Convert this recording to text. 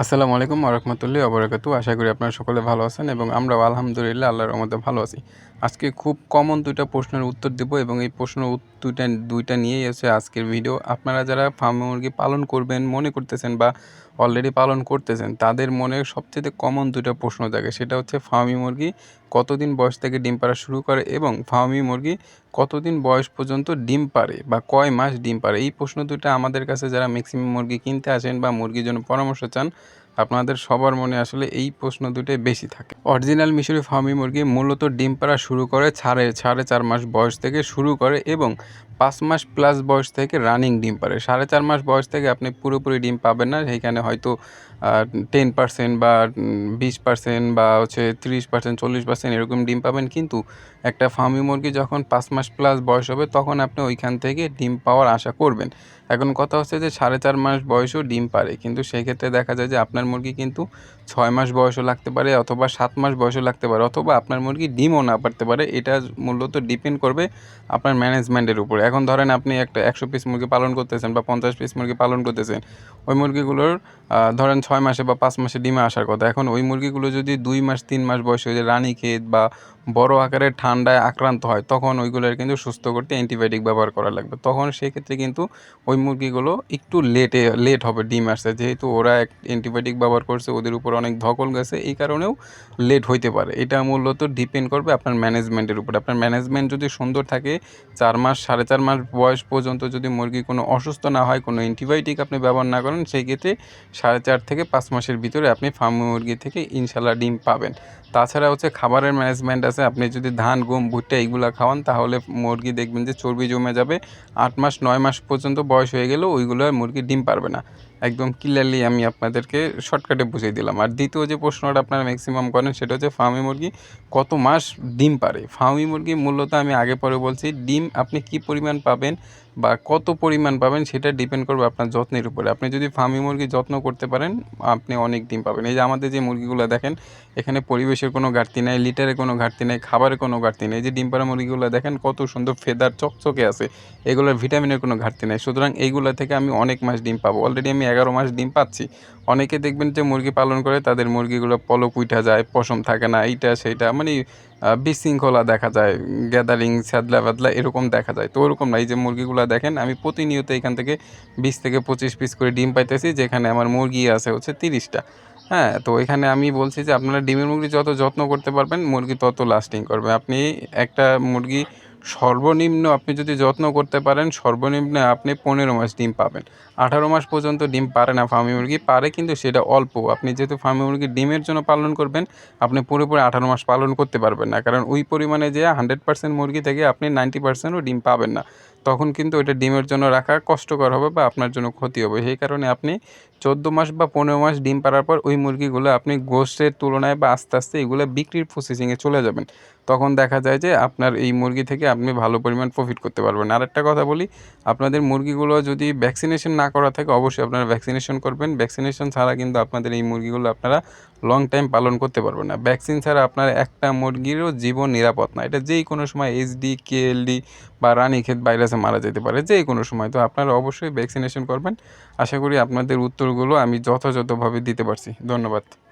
আসসালামু আলাইকুম রহমতুল্লাহ অবরাকাতু আশা করি আপনারা সকলে ভালো আছেন এবং আমরাও আলহামদুলিল্লাহ আল্লাহর রহমতে ভালো আছি। আজকে খুব কমন দুইটা প্রশ্নের উত্তর দেব এবং এই প্রশ্ন দুইটা দুইটা নিয়েই আছে আজকের ভিডিও আপনারা যারা ফার্ম মুরগি পালন করবেন, মনে করতেছেন বা অলরেডি পালন করতেছেন, তাদের মনে সবচেয়ে কমন দুইটা প্রশ্ন থাকে। সেটা হচ্ছে ফার্মি মুরগি কতদিন বয়স থেকে ডিম পাড়া শুরু করে এবং ফার্মি মুরগি কতদিন বয়স পর্যন্ত ডিম পারে বা কয় মাস ডিম পারে এই প্রশ্ন দুটো আমাদের কাছে যারা ম্যাক্সিমাম মুরগি কিনতে আসেন বা মুরগির জন্য পরামর্শ চান আপনাদের সবার মনে আসলে এই প্রশ্ন দুটোই বেশি থাকে। অরিজিনাল মিশরি ফার্মি মুরগি মূলত ডিম পাড়া শুরু করে সাড়ে সাড়ে চার মাস বয়স থেকে শুরু করে এবং পাঁচ মাস প্লাস বয়স থেকে রানিং ডিম পারে। সাড়ে চার মাস বয়স থেকে আপনি পুরোপুরি ডিম পাবেন না। সেইখানে হয়তো টেন পার্সেন্ট বা বিশ পার্সেন্ট বা হচ্ছে তিরিশ পার্সেন্ট চল্লিশ পার্সেন্ট এরকম ডিম পাবেন। কিন্তু একটা ফার্মি মুরগি যখন পাঁচ মাস প্লাস বয়স হবে, তখন আপনি ওইখান থেকে ডিম পাওয়ার আশা করবেন। এখন কথা হচ্ছে যে, সাড়ে চার মাস বয়সেও ডিম পারে। কিন্তু সেক্ষেত্রে দেখা যায় যে, আপনার মুরগি কিন্তু ছয় মাস বয়সও লাগতে পারে অথবা সাত মাস বয়সও লাগতে পারে, অথবা আপনার মুরগি ডিমও না পারতে পারে। এটা মূলত ডিপেন্ড করবে আপনার ম্যানেজমেন্টের উপরে। এখন ধরেন আপনি একটা একশো পিস মুরগি পালন করতেছেন বা পঞ্চাশ পিস মুরগি পালন করতেছেন, ওই মুরগিগুলোর ধরেন ছয় মাসে বা পাঁচ মাসে ডিমে আসার কথা। এখন ওই মুরগিগুলো যদি দুই মাস, তিন মাস বয়সে ওই যে রানী ক্ষেত বা বড় আকারের ঠান্ডায় আক্রান্ত হয়, তখন ওইগুলোর কিন্তু সুস্থ করতে অ্যান্টিবায়োটিক ব্যবহার করা লাগবে। তখন সেক্ষেত্রে কিন্তু ওই মুরগিগুলো একটু লেটে লেট হবে, ডিম আসতে যেহেতু ওরা এক অ্যান্টিবায়োটিক ব্যবহার করছে, ওদের উপর অনেক ধকল গেছে, এই কারণেও লেট হইতে পারে। এটা মূলত ডিপেন্ড করবে আপনার ম্যানেজমেন্টের উপরে। আপনার ম্যানেজমেন্ট যদি সুন্দর থাকে, চার মাস, সাড়ে চার মাস বয়স পর্যন্ত যদি মুরগি কোনো অসুস্থ না হয়, কোনো অ্যান্টিবায়োটিক আপনি ব্যবহার না করেন সেই ক্ষেত্রে সাড়ে চার থেকে পাঁচ মাসের ভিতরে আপনি ফার্ম মুরগি থেকে ইনশাল্লাহ ডিম পাবেন। তাছাড়া হচ্ছে খাবারের ম্যানেজমেন্ট আপনি যদি ধান, গম, ভুট্টা এইগুলো খাওয়ান, তাহলে মুরগি দেখবেন যে চর্বি জমে যাবে। আট মাস, নয় মাস পর্যন্ত বয়স হয়ে গেলেও ওইগুলো আর মুরগি ডিম পারবে না। একদম ক্লিয়ারলি আমি আপনাদেরকে শর্টকাটে বুঝিয়ে দিলাম। আর দ্বিতীয় যে প্রশ্নটা আপনারা ম্যাক্সিমাম করেন, সেটা হচ্ছে ফার্মি মুরগি কত মাস ডিম পারে? ফার্মি মুরগি মূলত আমি আগে পরে বলছি, ডিম আপনি কি পরিমাণ পাবেন বা কত পরিমাণ পাবেন সেটা ডিপেন্ড করবে আপনার যত্নের উপরে। আপনি যদি ফার্মি মুরগি যত্ন করতে পারেন, আপনি অনেক ডিম পাবেন। এই যে আমাদের যে মুরগিগুলো দেখেন, এখানে পরিবেশের কোনো ঘাটতি নেই লিটারের কোনো ঘাটতি নেই, খাবারের কোনো ঘাটতি নেই। যে ডিম পাড়া মুরগিগুলো দেখেন, কত সুন্দর ফেদার চকচকে আছে। এগুলোর ভিটামিনের কোনো ঘাটতি নেই। সুতরাং এইগুলো থেকে আমি অনেক মাস ডিম পাবো। অলরেডি আমি এগারো মাস ডিম পাচ্ছি। অনেকে দেখবেন যে মুরগি পালন করে, তাদের মুরগিগুলো পলক উঠা যায়, পশম থাকে না, এইটা সেইটা মানে বিশৃঙ্খলা দেখা যায় গ্যাদারিং স্যাদলা ব্যাদলা এরকম দেখা যায়। তো ওরকম না, এই যে মুরগিগুলো দেখেন, আমি প্রতিনিয়ত এখান থেকে বিশ থেকে পঁচিশ পিস করে ডিম পাইতেছি, যেখানে আমার মুরগি আছে হচ্ছে তিরিশটা। হ্যাঁ তো এখানে আমি বলছি যে আপনারা ডিমের মুরগি যত যত্ন করতে পারবেন, মুরগি তত লাস্টিং করবে। আপনি একটা মুরগি সর্বনিম্ন আপনি যদি যত্ন করতে পারেন, সর্বনিম্নে আপনি পনেরো মাস ডিম পাবেন। আঠারো মাস পর্যন্ত ডিম পারে না ফার্মি মুরগি, পারে কিন্তু সেটা অল্প। আপনি যেহেতু ফার্মি মুরগি ডিমের জন্য পালন করবেন, আপনি পুরোপুরি আঠারো মাস পালন করতে পারবেন না। কারণ ওই পরিমাণে যে হান্ড্রেড পার্সেন্ট মুরগি থেকে আপনি নাইনটি পার্সেন্টও ডিম পাবেন না। তখন কিন্তু ওইটা ডিমের জন্য রাখা কষ্টকর হবে বা আপনার জন্য ক্ষতি হবে। সেই কারণে আপনি চোদ্দ মাস বা পনেরো মাস ডিম পাড়ার পর ওই মুরগিগুলো আপনি গোষ্ঠের তুলনায় বা আস্তে আস্তে এগুলো বিক্রির প্রসেসিংয়ে চলে যাবেন। তখন দেখা যায় যে আপনার এই মুরগি থেকে আপনি ভালো পরিমাণ প্রফিট করতে পারবেন। আর একটা কথা বলি, আপনাদের মুরগিগুলো যদি ভ্যাকসিনেশন না করা থাকে অবশ্যই আপনারা ভ্যাকসিনেশন করবেন। ভ্যাকসিনেশন ছাড়া কিন্তু আপনাদের এই মুরগিগুলো আপনারা লং টাইম পালন করতে পারবেন না। ভ্যাকসিন ছাড়া আপনার একটা মুরগিরও জীবন নিরাপদ না। এটা যেই কোনো সময় এইচডি কেএলডি বা রানীক্ষেত ভাইরাসে মারা যেতে পারে, যে কোনো সময়। তো আপনারা অবশ্যই ভ্যাকসিনেশন করবেন। আশা করি আপনাদের উত্তরগুলো আমি যথাযথভাবে দিতে পারছি। ধন্যবাদ।